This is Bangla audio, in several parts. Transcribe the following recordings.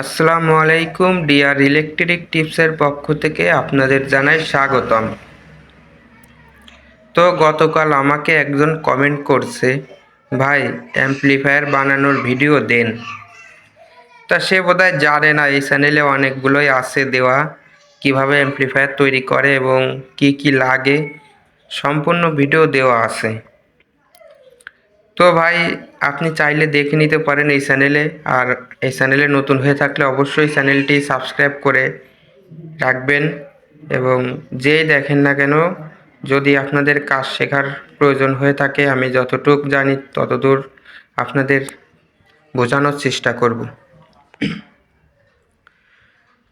আসসালামু আলাইকুম, ডিয়ার ইলেকট্রিক টিপসের পক্ষ থেকে আপনাদের জানাই স্বাগতম। তো গতকাল আমাকে একজন কমেন্ট করছে, ভাই, অ্যাম্পলিফায়ার বানানোর ভিডিও দেন। তা সে বোধহয় জানে না, এই চ্যানেলে অনেকগুলোই আছে দেওয়া, কীভাবে অ্যাম্পলিফায়ার তৈরি করে এবং কি কি লাগে। সম্পূর্ণ ভিডিও দেওয়া আছে। তো ভাই, আপনি চাইলে দেখে নিতে পারেন এই চ্যানেলে আর এই চ্যানেলে নতুন হয়ে থাকলে অবশ্যই চ্যানেলটি সাবস্ক্রাইব করে রাখবেন। এবং যেই দেখেন না কেন, যদি আপনাদের কাজ শেখার প্রয়োজন হয়ে থাকে, আমি যতটুক জানি ততদূর আপনাদের বোঝানোর চেষ্টা করব।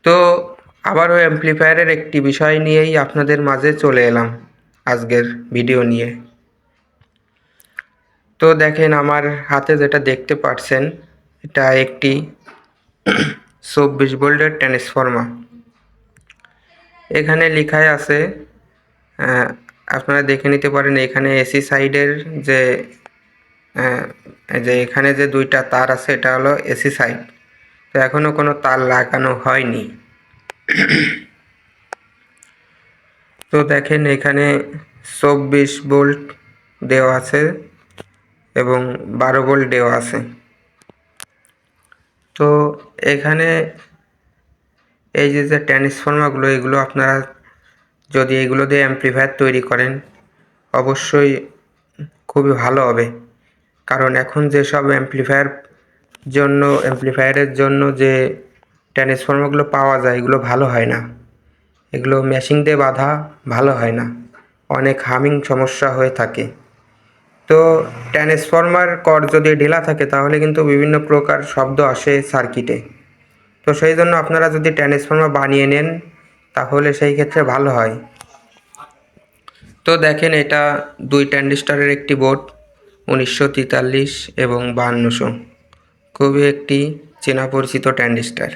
তো আবারও অ্যাম্পলিফায়ারের একটি বিষয় নিয়েই আপনাদের মাঝে চলে এলাম আজকের ভিডিও নিয়ে। তো দেখেন আমার হাতে যেটা দেখতে পাচ্ছেন এটা একটি চব্বিশ ভোল্টের ট্রান্সফর্মার। এখানে লেখায় আছে আপনারা দেখে নিতে পারেন এখানে এসি সাইডের যে যে এখানে যে দুইটা তার আছে, এটা হলো এসি সাইড। তো এখনও কোনো তার লাগানো হয়নি। তো দেখেন এখানে চব্বিশ ভোল্ট দেওয়া আছে। এবং বারো ভোল্ট দেওয়া আছে। তো এখানে এই যে যে ট্রান্সফর্মারগুলো এগুলো আপনারা যদি এগুলো দিয়ে অ্যাম্পলিফায়ার তৈরি করেন, অবশ্যই খুবই ভালো হবে। কারণ এখন যেসব অ্যাম্পলিফায়ার জন্য অ্যাম্পলিফায়ারের জন্য যে ট্রান্সফর্মারগুলো পাওয়া যায়, এগুলো ভালো হয় না। এগুলো মেশিন দিয়ে বাঁধা ভালো হয় না। অনেক হামিং সমস্যা হয়ে থাকে। তো ট্রান্সফর্মার কর যদি ঢিলা থাকে, তাহলে কিন্তু বিভিন্ন প্রকার শব্দ আসে সার্কিটে। তো সেই জন্য আপনারা যদি ট্রান্সফর্মার বানিয়ে নেন, তাহলে সেই ক্ষেত্রে ভালো হয়। তো দেখেন এটা দুই ট্যান্ডিস্টারের একটি বোর্ড, উনিশশো তেতাল্লিশ এবং বাহান্নশো। খুবই একটি চেনা পরিচিত ট্যান্ডিস্টার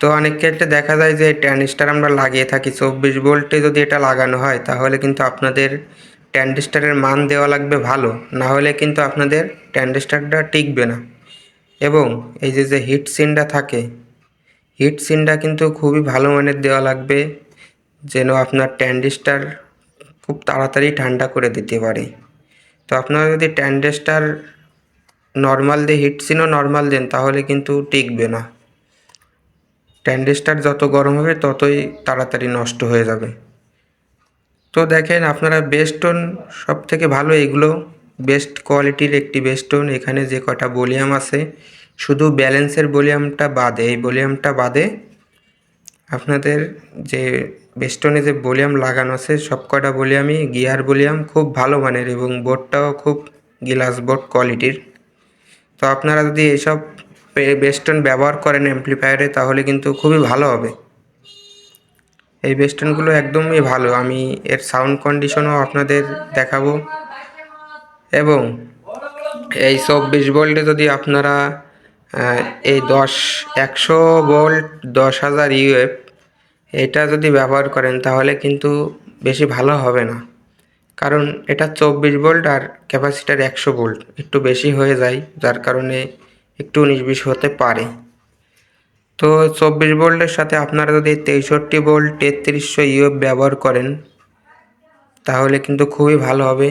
তো অনেক ক্ষেত্রে দেখা যায় যে ট্যান্ডিস্টার আমরা লাগিয়ে থাকি, চব্বিশ ভোল্টে যদি এটা লাগানো হয়, তাহলে কিন্তু আপনাদের ট্যান্ডিস্টারের মান দেওয়া লাগবে ভালো, না হলে কিন্তু আপনাদের ট্যান্ডিস্টারটা টিকবে না। এবং এই যে যে হিট সিনটা থাকে, হিট সিনটা কিন্তু খুবই ভালো মানের দেওয়া লাগবে, যেন আপনার ট্যান্ডিস্টার খুব তাড়াতাড়ি ঠান্ডা করে দিতে পারে। তো আপনারা যদি ট্যান্ডিস্টার নর্মাল দিয়ে, হিট সিনও নর্মাল দেন, তাহলে কিন্তু টিকবে না। ট্যান্ডিস্টার যত গরম হবে, ততই তাড়াতাড়ি নষ্ট হয়ে যাবে। তো দেখেন আপনারা বেস্টন সব থেকে ভালো এগুলো। বেস্ট কোয়ালিটির একটি বেস্টন এখানে যে কটা ভলিউম আছে, শুধু ব্যালেন্সের ভলিউমটা বাদে। এই ভলিউমটা বাদে আপনাদের যে বেস্টনে যে ভলিউম লাগানো আছে, সব কটা ভলিউমই গিয়ার ভলিউম খুব ভালো মানের এবং বোর্ডটাও খুব গ্লাস বোর্ড কোয়ালিটির তো আপনারা যদি এইসব বেস্টন ব্যবহার করেন অ্যাম্পলিফায়ারে তাহলে কিন্তু খুবই ভালো হবে। এই বেস্টনগুলো একদমই ভালো। আমি এর সাউন্ড কন্ডিশনও আপনাদের দেখাবো। এবং এই চব্বিশ ভোল্টে যদি আপনারা এই দশ, একশো ভোল্ট, দশ হাজার ইউএফ এটা যদি ব্যবহার করেন, তাহলে কিন্তু বেশি ভালো হবে না। কারণ এটা চব্বিশ ভোল্ট আর ক্যাপাসিটার একশো ভোল্ট, একটু বেশি হয়ে যায়, যার কারণে একটু উনিশ বিশ হতে পারে। তো চব্বিশ ভোল্টের সাথে আপনারা যদি তেষট্টি ভোল্ট তেত্রিশশো ইউএফ ব্যবহার করেন, তাহলে কিন্তু খুবই ভালো হবে।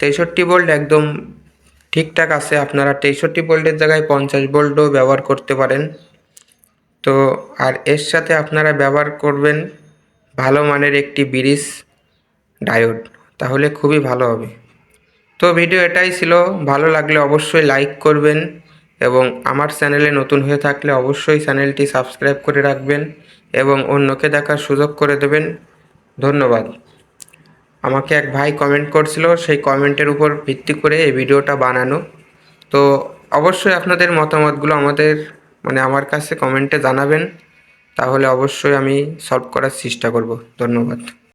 তেষট্টি ভোল্ট একদম ঠিকঠাক আছে, আপনারা তেষট্টি ভোল্টের জায়গায় পঞ্চাশ ভোল্টও ব্যবহার করতে পারেন। তো আর এর সাথে আপনারা ব্যবহার করবেন ভালো মানের একটি ব্রিজ ডায়োড, তাহলে খুবই ভালো হবে। তো ভিডিও এটাই ছিল, ভালো লাগলে অবশ্যই লাইক করবেন। এবং আমার চ্যানেলে নতুন হয়ে থাকলে অবশ্যই চ্যানেলটি সাবস্ক্রাইব করে রাখবেন এবং অন্যকে দেখার সুযোগ করে দেবেন। ধন্যবাদ। আমাকে এক ভাই কমেন্ট করছিল, সেই কমেন্টের উপর ভিত্তি করে এই ভিডিওটা বানানো। তো অবশ্যই আপনাদের মতামতগুলো আমাদের মানে আমার কাছে কমেন্টে জানাবেন। তাহলে অবশ্যই আমি সলভ করার চেষ্টা করব। ধন্যবাদ।